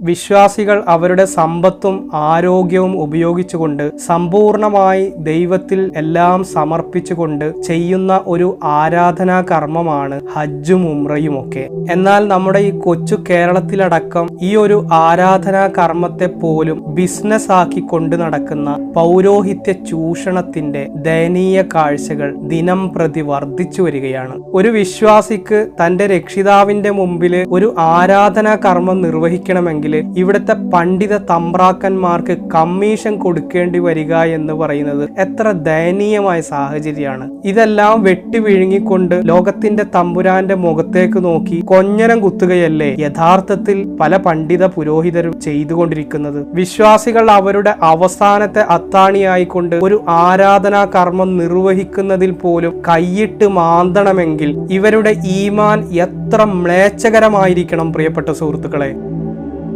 വിശ്വാസികൾ അവരുടെ സമ്പത്തും ആരോഗ്യവും ഉപയോഗിച്ചുകൊണ്ട് സമ്പൂർണമായി ദൈവത്തിൽ എല്ലാം സമർപ്പിച്ചുകൊണ്ട് ചെയ്യുന്ന ഒരു ആരാധനാ കർമ്മമാണ് ഹജ്ജും ഉംറയും ഒക്കെ. എന്നാൽ നമ്മുടെ ഈ കൊച്ചു കേരളത്തിലടക്കം ഈ ഒരു ആരാധനാ കർമ്മത്തെ പോലും ബിസിനസ് ആക്കി കൊണ്ട് നടക്കുന്ന പൗരോഹിത്യ ചൂഷണത്തിന്റെ ദയനീയ കാഴ്ചകൾ ദിനം പ്രതി വർദ്ധിച്ചു വരികയാണ്. ഒരു വിശ്വാസിക്ക് തന്റെ രക്ഷിതാവിന്റെ മുമ്പിൽ ഒരു ആരാധനാ കർമ്മം നിർവഹിക്കണമെങ്കിൽ ഇവിടുത്തെ പണ്ഡിത തമ്പ്രാക്കന്മാർക്ക് കമ്മീഷൻ കൊടുക്കേണ്ടി വരിക എന്ന് പറയുന്നത് എത്ര ദയനീയമായ സാഹചര്യമാണ്. ഇതെല്ലാം വെട്ടി വിഴുങ്ങിക്കൊണ്ട് ലോകത്തിന്റെ തമ്പുരാന്റെ മുഖത്തേക്ക് നോക്കി കൊഞ്ഞനം കുത്തുകയല്ലേ യഥാർത്ഥത്തിൽ പല പണ്ഡിത പുരോഹിതരും ചെയ്തുകൊണ്ടിരിക്കുന്നത്. വിശ്വാസികൾ അവരുടെ അവസാനത്തെ അത്താണിയായിക്കൊണ്ട് ഒരു ആരാധനാ കർമ്മം നിർവഹിക്കുന്നതിൽ പോലും കൈയിട്ട് മാന്തണമെങ്കിൽ ഇവരുടെ ഈമാൻ എത്ര മ്ലേച്ഛകരമായിരിക്കണം പ്രിയപ്പെട്ട സുഹൃത്തുക്കളെ.